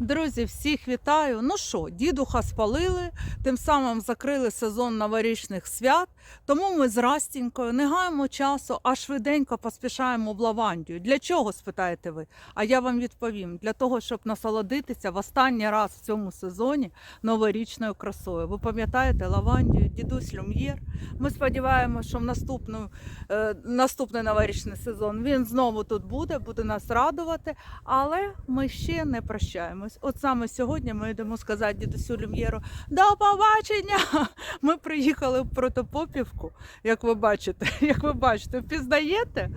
Друзі, всіх вітаю. Ну що, дідуха спалили, тим самим закрили сезон новорічних свят. Тому ми з Растінькою не гаємо часу, а швиденько поспішаємо в Лавандію. Для чого, спитаєте ви? А я вам відповім: для того, щоб насолодитися в останній раз в цьому сезоні новорічною красою. Ви пам'ятаєте Лавандію, дідусь Люм'єр. Ми сподіваємося, що в наступну, е, наступний новорічний сезон він знову тут буде, буде нас радувати. Але ми ще не прощаємось. От саме сьогодні ми йдемо сказати дідусю Люм'єру до побачення. Ми приїхали в Протопопівку, як ви бачите. Як ви бачите, впізнаєте?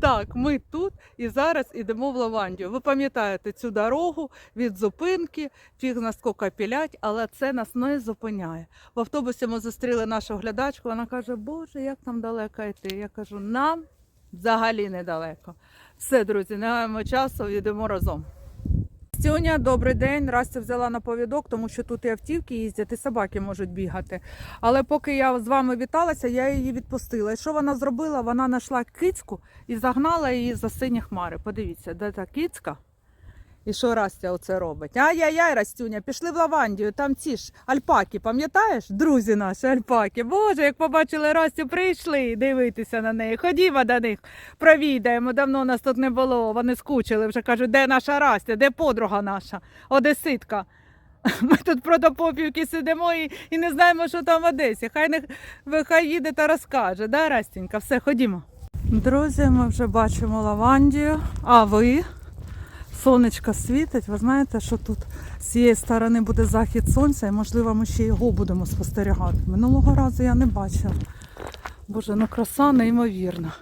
Так, ми тут і зараз йдемо в Лавандію. Ви пам'ятаєте цю дорогу від зупинки, фіг на скока пілять, але це нас не зупиняє. В автобусі ми зустріли нашу глядачку. Вона каже: Боже, як там далеко йти? Я кажу, нам взагалі недалеко. Все, друзі, не гаємо часу, йдемо разом. Стюня, добрий день. Раз це взяла на повідок, тому що тут і автівки їздять, і собаки можуть бігати. Але поки я з вами віталася, я її відпустила. І що вона зробила? Вона знайшла кицьку і загнала її за сині хмари. Подивіться, де та кицька? І що Растя оце робить? Ай-яй-яй, Растюня, пішли в Лавандію, там ці ж альпаки, пам'ятаєш? Друзі наші альпаки. Боже, як побачили Растю, прийшли дивитися на неї. Ходімо до них, провідаємо. Давно нас тут не було. Вони скучили вже кажуть, де наша Растя, де подруга наша, одеситка. Ми тут проти попівки сидимо і, і не знаємо, що там в Одесі. Хай не хай їде та розкаже, да, Растінька? Все, ходімо. Друзі, ми вже бачимо Лавандію. А ви? Сонечко світить. Ви знаєте, що тут з цієї сторони буде захід сонця, і можливо ми ще його будемо спостерігати. Минулого разу я не бачила. Боже, ну краса неймовірна.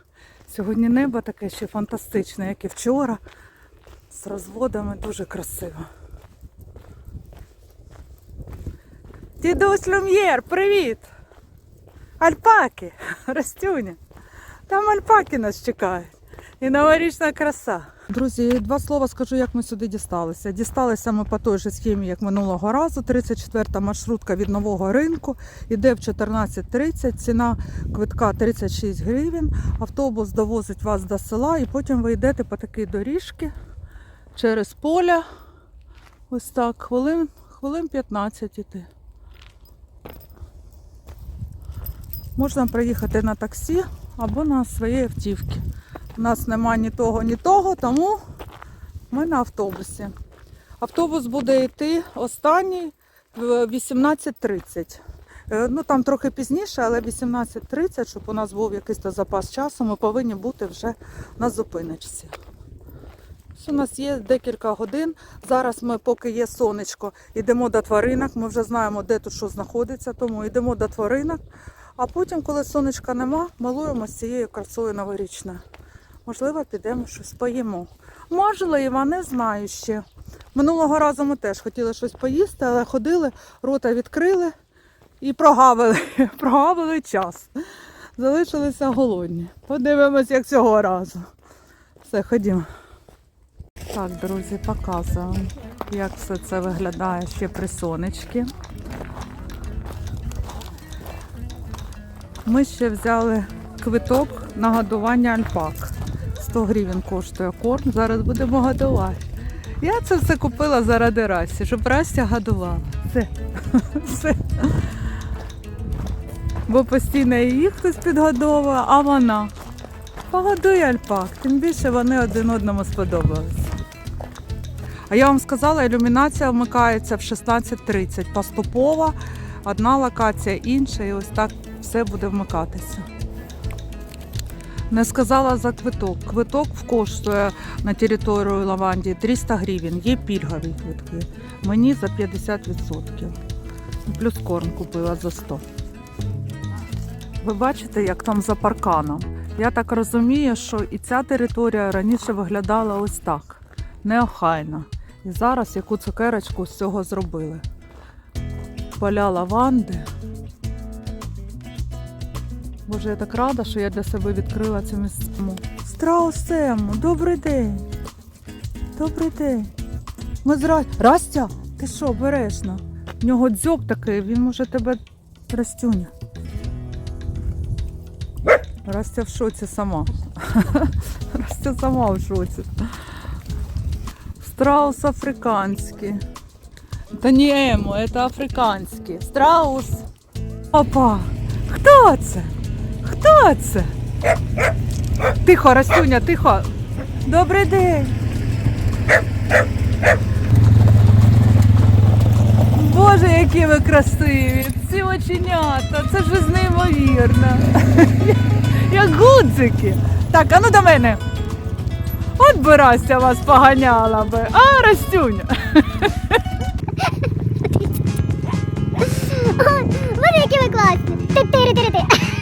Сьогодні небо таке ще фантастичне, як і вчора. З розводами дуже красиво. Дідусь Люм'єр, привіт! Альпаки, Растюня. Там альпаки нас чекають. І новорічна краса. Друзі, два слова скажу, як ми сюди дісталися. Дісталися ми по той же схемі, як минулого разу. 34-та маршрутка від нового ринку. Іде в 14.30, ціна квитка 36 гривень. Автобус довозить вас до села і потім ви йдете по такій доріжці через поля. Ось так, хвилин, хвилин 15 іти. Можна приїхати на таксі або на своїй автівці. У нас нема ні того, ні того, тому ми на автобусі. Автобус буде йти останній в 18.30. Е, Ну там трохи пізніше, але 18.30, щоб у нас був якийсь то запас часу, ми повинні бути вже на зупиночці. У нас є декілька годин. Зараз ми, поки є сонечко, йдемо до тваринок. Ми вже знаємо, де тут що знаходиться, тому йдемо до тваринок. А потім, коли сонечка нема, малуємо з цією красою новорічною. Можливо, підемо щось поїмо. Можливо, не знаю ще. Минулого разу ми теж хотіли щось поїсти, але ходили, рота відкрили і прогавили, прогавили час. Залишилися голодні. Подивимось, як цього разу. Все, ходімо. Так, друзі, показую, як все це виглядає ще при сонечці. Ми ще взяли квиток на годування альпак. 100 гривень коштує корм. Зараз будемо годувати. Я це все купила заради Расі, щоб Рася годувала. Все. все. Бо постійно її хтось підгодовує, а вона погодує альпак. Тим більше вони один одному сподобалися. А я вам сказала, ілюмінація вмикається в 16.30. Поступово одна локація, інша, і ось так все буде вмикатися. Не сказала за квиток. Квиток коштує на територію Лавандії 300 гривень. Є пільгові квитки. Мені за 50%. Плюс корм купила за 100. Ви бачите, як там за парканом. Я так розумію, що і ця територія раніше виглядала ось так. Неохайно. І зараз яку цукерочку з цього зробили. Поля лаванди. Боже, я так рада, що я для себе відкрила цю місцину. Страусему, добрий день. Добрий день. Ми з Растя, ти що, бережно? В нього дзьоб такий, він може тебе Растюня. Растя в шоці сама. Растя сама в шоці. Страус африканський. Та не емо, це африканський. Страус. Опа. Хто? Хто це? Тихо, Растюня, тихо. Добрий день. Боже, які ви красиві! Ці оченята, це ж неймовірно. Як гудзики. Так, а ну до мене. От би Растя вас поганяла би. А, Растюня. Боже, які ви класні! Ти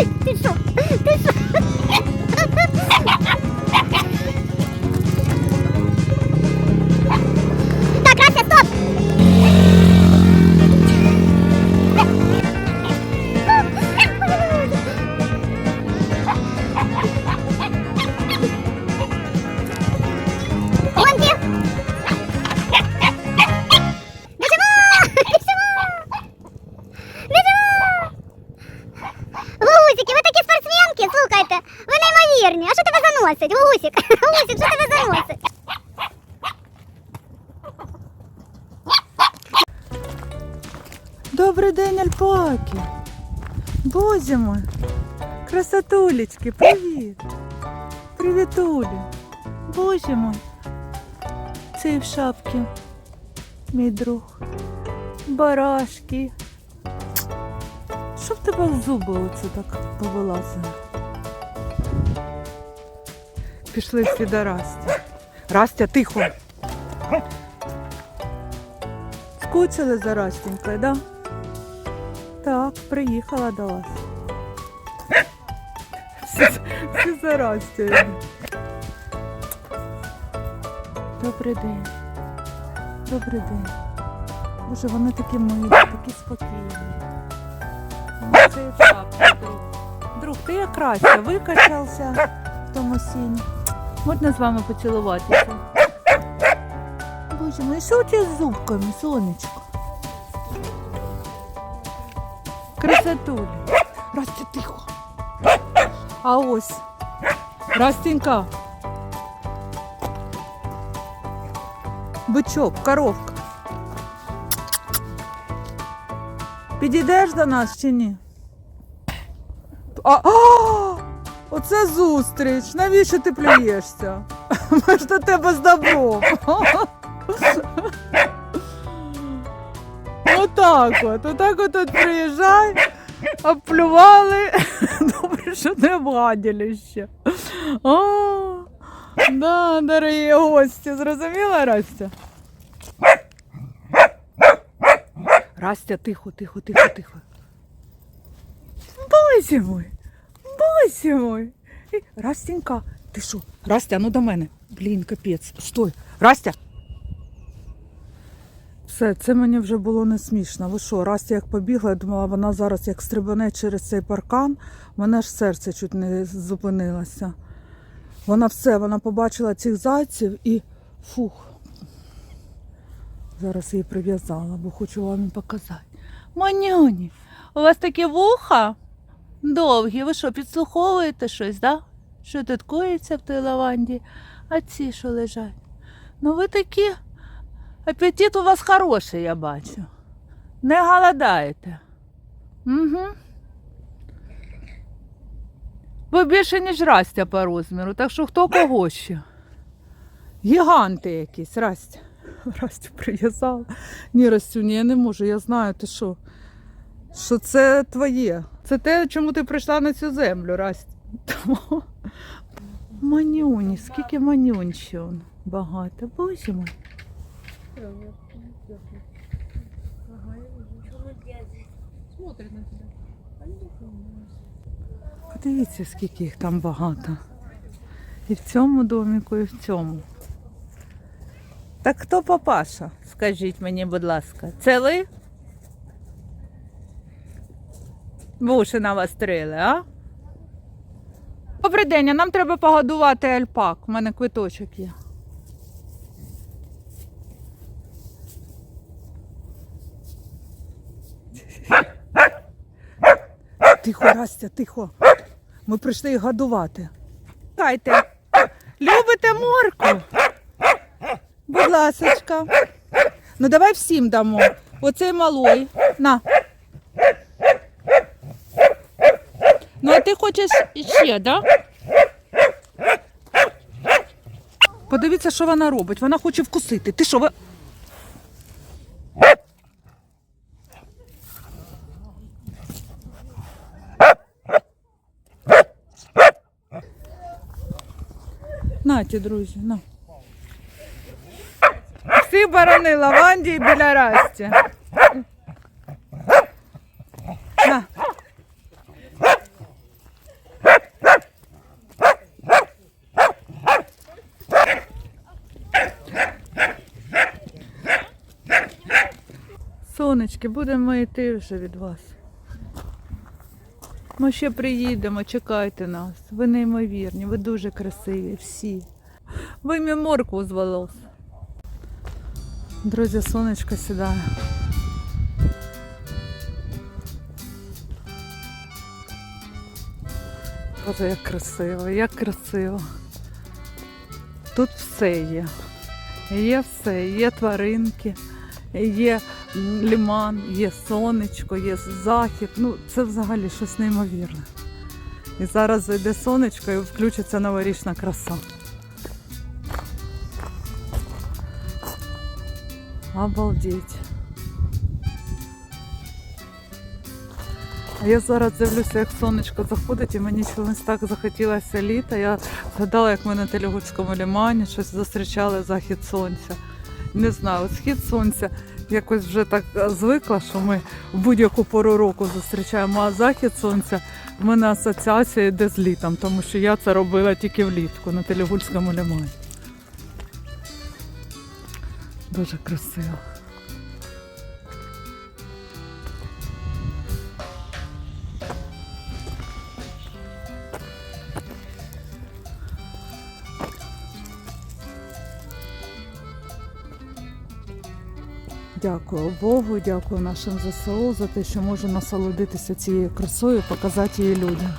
ти ти ти Ой, ти Добрий день, альпаки. Боже мой. Красотулечки, привіт. Привітулі. Боже мой. Цей в шапці. Мій друг. Барашки. Що в тебе зуби оце так повилазили? Пішли всі до Расті. Растя, тихо. Скучили за Растенькою, да? Так, приїхала до вас. Всі, всі. Добрий день. Добрий день. Боже, вони такі милі, такі спокійні. Ну, Це і правда, друг. Друг, ти як краще викачався в тому сіні. Можна з вами поцілуватися? Боже, ну і що у тебе з зубками, сонечко? Красотуля. Растя, тихо. А ось. Растенька. Бичок, коровка. Підійдеш до нас чи ні? А, а, оце зустріч. Навіщо ти плюєшся? Ми ж до тебе з добром. Отак от, отак от тут приїжджай, обплювали. Добре, що не обгадили ще. О, да, дорогі гості, зрозуміла, Растя? Растя, тихо, тихо, тихо, тихо. Боже мой, боже мой. І, Растенька, ти що? Растя, ну до мене. Блін, капець. Стой. Растя. Все, це мені вже було не смішно. Ви що, Растя як побігла, я думала, вона зараз як стрибане через цей паркан, в мене ж серце чуть не зупинилося. Вона все, вона побачила цих зайців і фух. Зараз її прив'язала, бо хочу вам показати. Манюні, у вас такі вуха довгі. Ви що, підслуховуєте щось, да? Що тут в той лаванді, а ці що лежать? Ну ви такі. Апетит у вас хороший, я бачу. Не голодаєте. Угу. Ви більше, ніж Растя по розміру, так що хто кого ще? Гіганти якісь, Растя. Растю прив'язала. Ні, Растюні, я не можу, я знаю, ти що. Що це твоє. Це те, чому ти прийшла на цю землю, Растя. Тому... Манюні, скільки манюнь ще багато. Боже Смотрит на тебя. Подивіться, скільки їх там багато. І в цьому доміку, і в цьому. Так хто папаша? Скажіть мені, будь ласка, це ви? Вуші навострили, а? Добрий день, а нам треба погодувати альпак. У мене квиточок є. Тихо, Растя, тихо. Ми прийшли їх годувати. Чекайте. Любите морку? Будь ласочка. Ну давай всім дамо. Оцей малой. На. Ну, а ти хочеш ще, да? Подивіться, що вона робить. Вона хоче вкусити. Ти що, ви. Наті, друзі, на. Всі барани лаванді біля Расті. Сонечки, будемо йти вже від вас. Ми ще приїдемо, чекайте нас. Ви неймовірні, ви дуже красиві всі. Ви мені моркву з волос. Друзі, сонечко сідає. Боже, як красиво, як красиво. Тут все є. Є все, є тваринки, є м, лиман, є сонечко, є захід. Ну, це взагалі щось неймовірне. І зараз зайде сонечко і включиться новорічна краса. Обалдеть. Я зараз дивлюся, як сонечко заходить, і мені чомусь так захотілося літа. Я згадала, як ми на Телегудському лімані щось зустрічали захід сонця. Не знаю, схід сонця якось вже так звикла, що ми в будь-яку пору року зустрічаємо, а захід сонця в мене асоціація йде з літом, тому що я це робила тільки влітку на Телегульському лімані. Дуже красиво. Дякую Богу, дякую нашим ЗСУ за те, що можу насолодитися цією красою, показати її людям.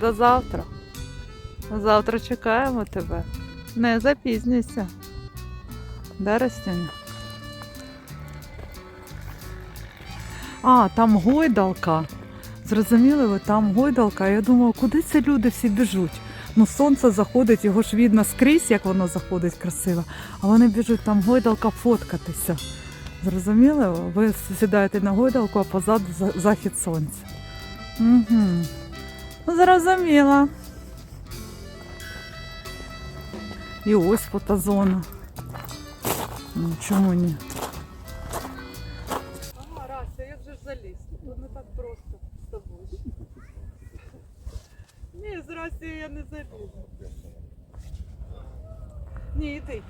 До завтра. Завтра чекаємо тебе. Не запізнюйся. Да, Растяня? А, там гойдалка. Зрозуміли ви, там гойдалка. Я думала, куди це люди всі біжуть? Ну, сонце заходить, його ж видно скрізь, як воно заходить красиво. А вони біжуть там гойдалка фоткатися. Зрозуміли? ви? Сідаєте на гойдалку, а позаду захід сонця. Угу. Зрозуміла. І ось фотозона. Ну, чому ні? Ага, Рася, як же ж заліз? Тут не так просто з тобою. Ні, з Расією я не залізу. Ні, йди.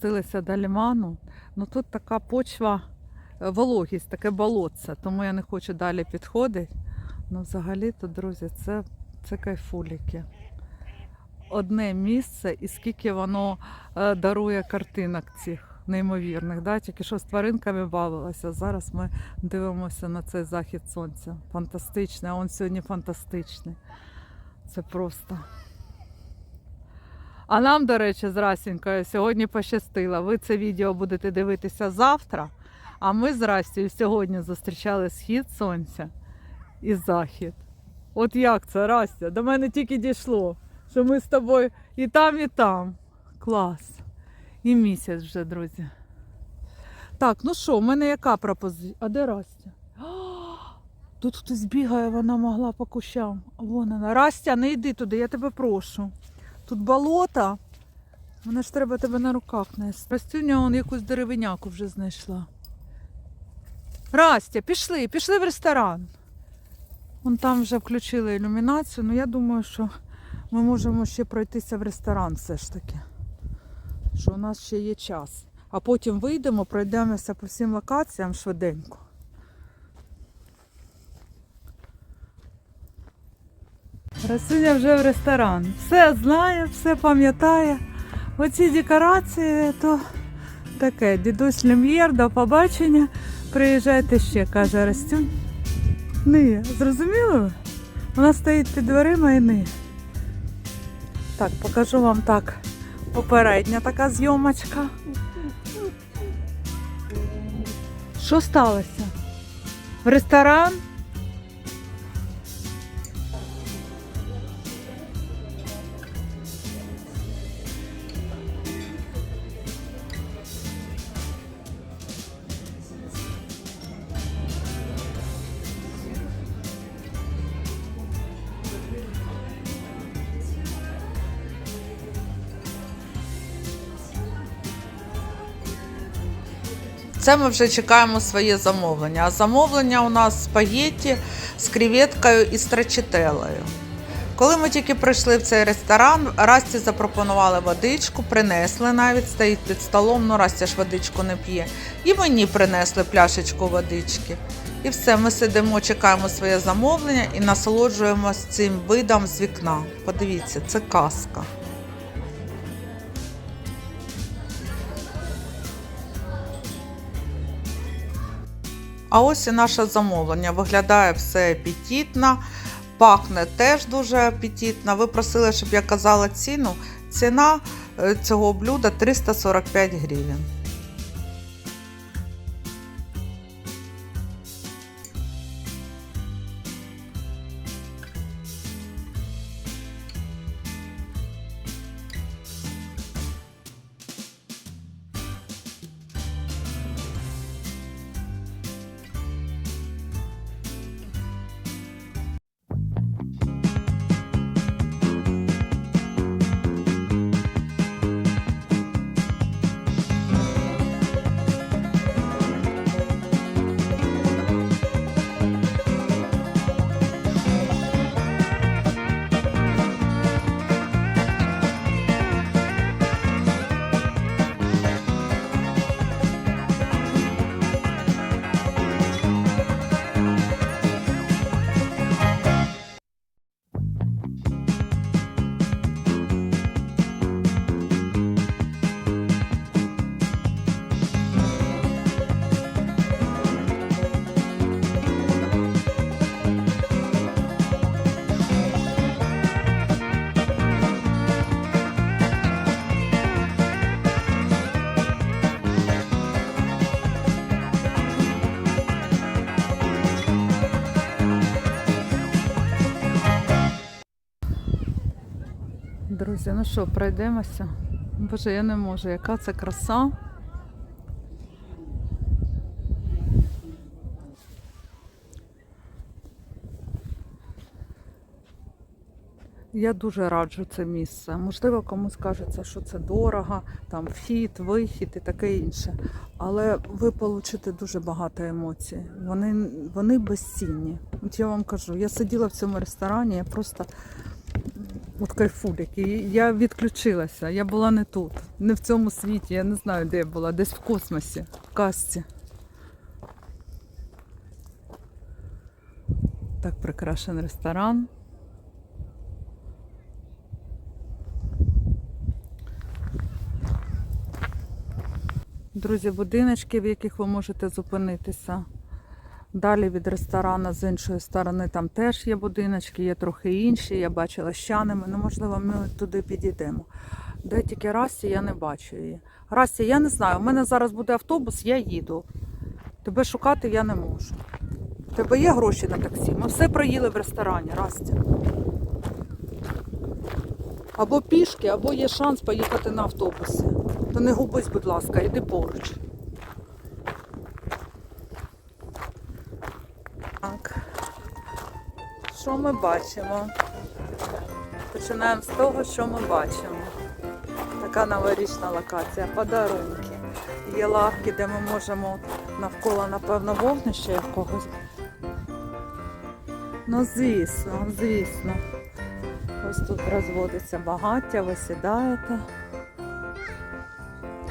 Спустилися до ліману. Ну тут така почва, е, вологість, таке болотце, тому я не хочу далі підходити. Ну, взагалі-то, друзі, це, це кайфуліки. Одне місце, і скільки воно е, дарує картинок цих неймовірних. Да? Тільки що з тваринками бавилася. Зараз ми дивимося на цей захід сонця. Фантастичний, а він сьогодні фантастичний. Це просто. А нам, до речі, з Расінькою сьогодні пощастило. Ви це відео будете дивитися завтра. А ми з Растю сьогодні зустрічали схід сонця і захід. От як це, Растя? До мене тільки дійшло, що ми з тобою і там, і там. Клас. І місяць вже, друзі. Так, ну що, в мене яка пропозиція? А де Растя? Тут хтось бігає, вона могла по кущам. Вон вона. Растя, не йди туди, я тебе прошу. Тут болото. Мене ж треба тебе на руках нести. Растюня он якусь деревиняку вже знайшла. Растя, пішли, пішли в ресторан. Вон там вже включили ілюмінацію, ну я думаю, що ми можемо ще пройтися в ресторан все ж таки. Що у нас ще є час. А потім вийдемо, пройдемося по всім локаціям швиденько. Красуня вже в ресторан. Все знає, все пам'ятає. Оці декорації то таке. Дідусь Люм'єр, до побачення. Приїжджайте ще, каже Растюнь. Ни, зрозуміли ви? Вона стоїть під дверима і ни. Так, покажу вам так. Попередня така зйомочка. Що сталося? В ресторан? Це ми вже чекаємо своє замовлення. А замовлення у нас спагетті з креветкою і страчителею. Коли ми тільки прийшли в цей ресторан, Расті запропонували водичку, принесли навіть, стоїть під столом, ну Растя ж водичку не п'є. І мені принесли пляшечку водички. І все, ми сидимо, чекаємо своє замовлення і насолоджуємося цим видом з вікна. Подивіться, це казка. А ось і наше замовлення. Виглядає все апетитно, пахне теж дуже апетитно. Ви просили, щоб я казала ціну. Ціна е, цього блюда 345 гривень. Друзі, ну що, пройдемося? Боже, я не можу, яка це краса. Я дуже раджу це місце. Можливо, комусь кажеться, що це дорого, там вхід, вихід і таке інше. Але ви получите дуже багато емоцій. Вони, вони безцінні. От я вам кажу, я сиділа в цьому ресторані, я просто от кайфулік. І я відключилася. Я була не тут, не в цьому світі. Я не знаю, де я була, десь в космосі, в казці. Так прикрашений ресторан. Друзі, будиночки, в яких ви можете зупинитися. Далі від ресторану з іншої сторони там теж є будиночки, є трохи інші. Я бачила щанами. Ну, можливо, ми туди підійдемо. Де тільки Расті, я не бачу її. Расті, я не знаю. У мене зараз буде автобус, я їду. Тебе шукати я не можу. У тебе є гроші на таксі? Ми все проїли в ресторані, Расті. Або пішки, або є шанс поїхати на автобусі. То не губись, будь ласка, йди поруч. Так. Що ми бачимо? Починаємо з того, що ми бачимо. Така новорічна локація, подарунки. Є лавки, де ми можемо навколо, напевно, вогнища якогось. Ну, звісно, звісно. Ось тут розводиться багаття, ви сідаєте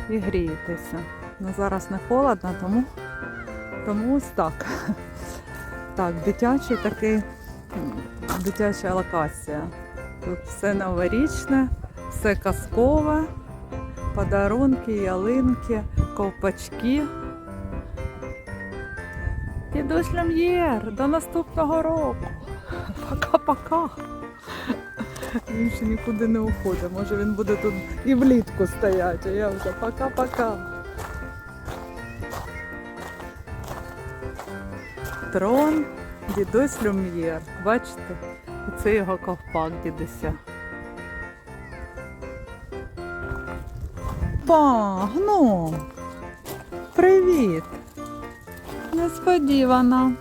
і грієтеся. Ну, зараз не холодно, тому, тому ось так. Так, дитячий такий, дитяча локація. Тут все новорічне, все казкове, подарунки, ялинки, ковпачки. Дідусь Люм'єр, до наступного року. Пока-пока. Він ще нікуди не уходить. Може він буде тут і влітку стояти, а я вже пока-пока. Трон, дідусь Люм'єр. Бачите? Це його ковпак дідуся. Па, гном! Привіт! Несподівано.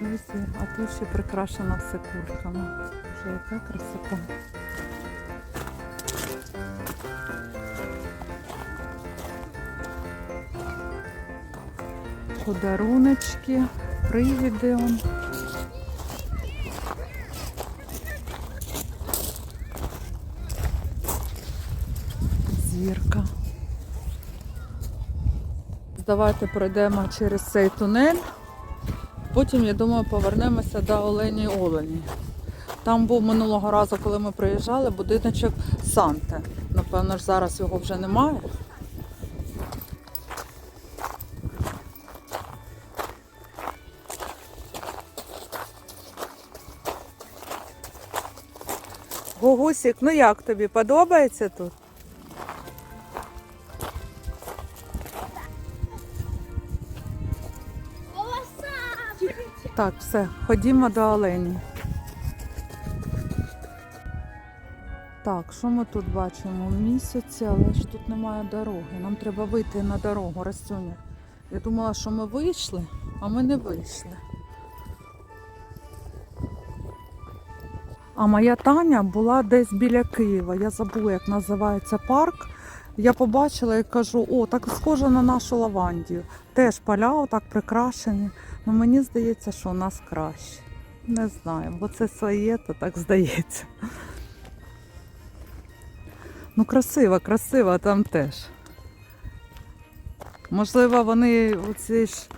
Друзі, а тут ще прикрашено все кульками. Вже яка красота. Подаруночки, привіди. Зірка. Давайте пройдемо через цей тунель. Потім, я думаю, повернемося до Олені Олені. Там був минулого разу, коли ми приїжджали, будиночок Санте. Напевно ж, зараз його вже немає. Гугусік, ну як тобі подобається тут? Так, все, ходімо до Олені. Так, що ми тут бачимо? Місяці, але ж тут немає дороги. Нам треба вийти на дорогу, Растюня. Я думала, що ми вийшли, а ми не вийшли. А моя Таня була десь біля Києва. Я забула, як називається парк. Я побачила і кажу, о, так схоже на нашу Лавандію. Теж поля отак прикрашені. Ну мені здається, що у нас краще. Не знаю, бо це своє, то так здається. Ну, красиво, красиво там теж. Можливо, вони оці ж,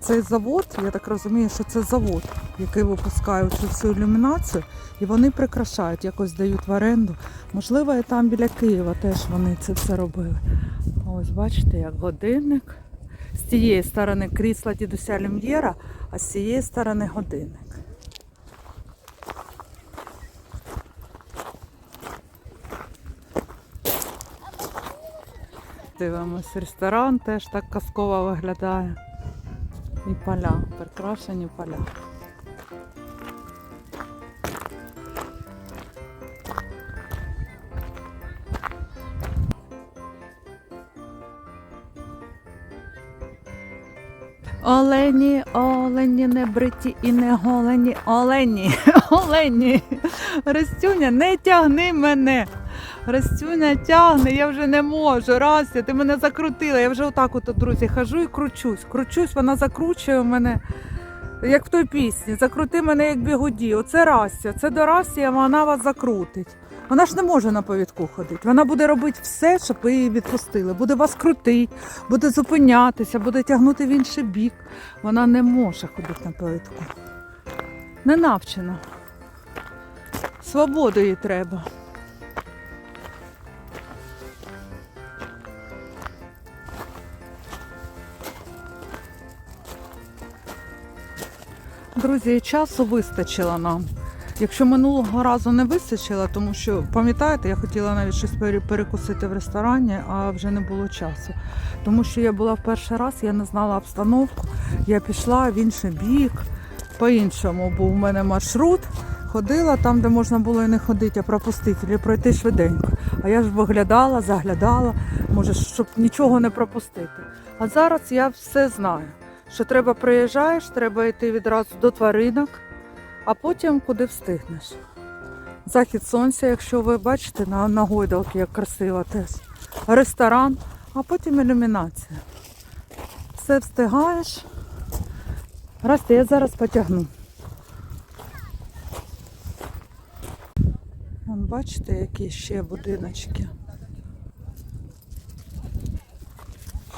цей завод, я так розумію, що це завод, який випускає цю всю ілюмінацію, і вони прикрашають, якось дають в оренду. Можливо, і там біля Києва теж вони це все робили. Ось бачите, як годинник. З тієї сторони крісла дідуся Люм'єра, а з цієї сторони годинник. Дивимось, ресторан теж так казково виглядає. І поля, прикрашені поля. Олені, олені, не бриті і не голені. Олені, олені. Ростюня, не тягни мене. Ростюня тягне, я вже не можу. Растя, ти мене закрутила. Я вже отак от, друзі, хожу і кручусь. Кручусь, вона закручує мене, як в той пісні. Закрути мене, як бігуді. Оце Растя, це до Расті, вона вас закрутить. Вона ж не може на повідку ходити. Вона буде робити все, щоб ви її відпустили. Буде вас крутити, буде зупинятися, буде тягнути в інший бік. Вона не може ходити на повідку. Не навчена. Свободу їй треба. Друзі, і часу вистачило нам. Якщо минулого разу не вистачило, тому що пам'ятаєте, я хотіла навіть щось перекусити в ресторані, а вже не було часу. Тому що я була в перший раз, я не знала обстановку. Я пішла в інший бік, по-іншому був у мене маршрут. Ходила там, де можна було і не ходити, а пропустити, або пройти швиденько. А я ж виглядала, заглядала, може, щоб нічого не пропустити. А зараз я все знаю, що треба приїжджаєш, треба йти відразу до тваринок, а потім куди встигнеш. Захід сонця, якщо ви бачите, на, на гойдалки, як красиво теж. Ресторан. а потім ілюмінація. Все встигаєш. Расти, я зараз потягну. Вон, бачите, які ще будиночки.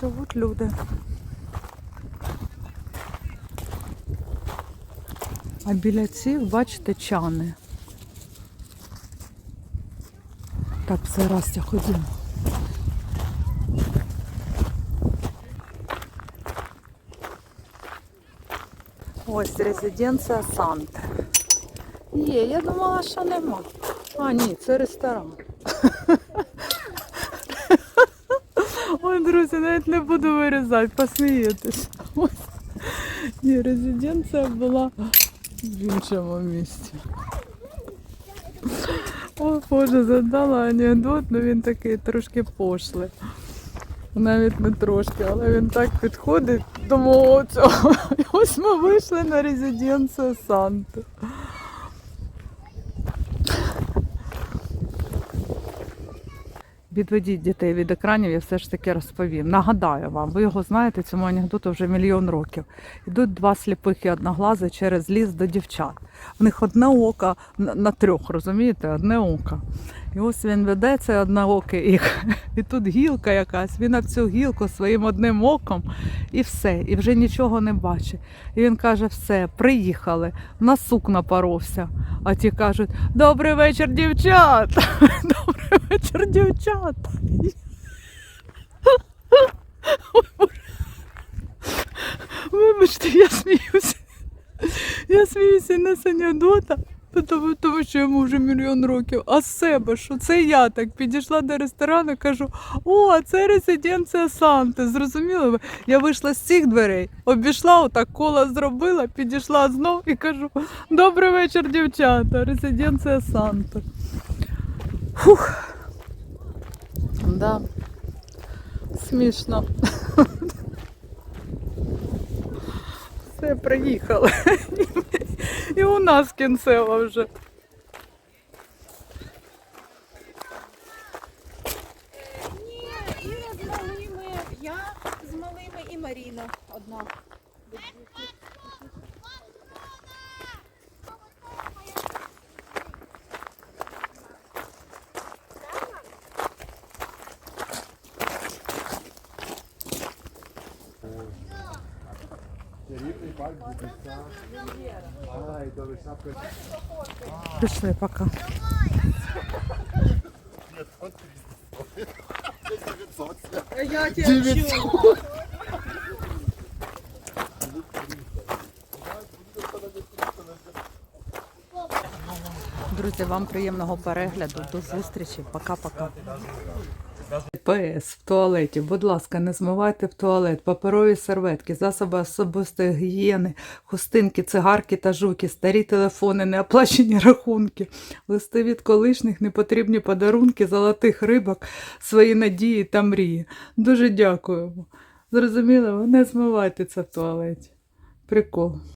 Живуть люди. А біля цих, бачите, чани. Так, все, Растя, ходімо. Ось резиденція Санте. Є, я думала, що нема. А, ні, це ресторан. Ой, друзі, навіть не буду вирізати, посмієтесь. Ось. Ні, резиденція була в іншому місці. О, Боже, задала анекдот, але він такий трошки пошлий. Навіть не трошки, але він так підходить до мого цього. Ось ми вийшли на резиденцію Санти. Відведіть дітей від екранів, я все ж таки розповім. Нагадаю вам, ви його знаєте, цьому анекдоту вже мільйон років. Ідуть два сліпих і одноглази через ліс до дівчат. В них одне око на трьох, розумієте? Одне око. І ось він веде цей одноокий їх. І тут гілка якась. Він об цю гілку своїм одним оком і все, і вже нічого не бачить. І він каже: все, приїхали, на сук напоровся. А ті кажуть: Добрий вечір, дівчата! Добрий вечір, дівчата! Вибачте, я сміюся. Я сміюся не з анекдота, тому, тому що йому вже мільйон років, а з себе, що це я так підійшла до ресторану, кажу: о, це резиденція Санти. Зрозуміли ви? Я вийшла з цих дверей, обійшла, отак коло зробила, підійшла знов і кажу: Добрий вечір, дівчата, резиденція Санти. Фух. Да. Смішно. Все, приїхали. І у нас кінцево вже. Ні, Іра з малими, я з малими і Маріна одна. Пішли пока. Я тебе чую. Друзі, вам приємного перегляду. До зустрічі. Пока-пока. ПС в туалеті. Будь ласка, не змивайте в туалет, паперові серветки, засоби особистої гігієни, хустинки, цигарки та жуки, старі телефони, неоплачені рахунки, листи від колишніх, непотрібні подарунки, золотих рибок, свої надії та мрії. Дуже дякуємо. Зрозуміло, не змивайте це в туалеті. Прикол.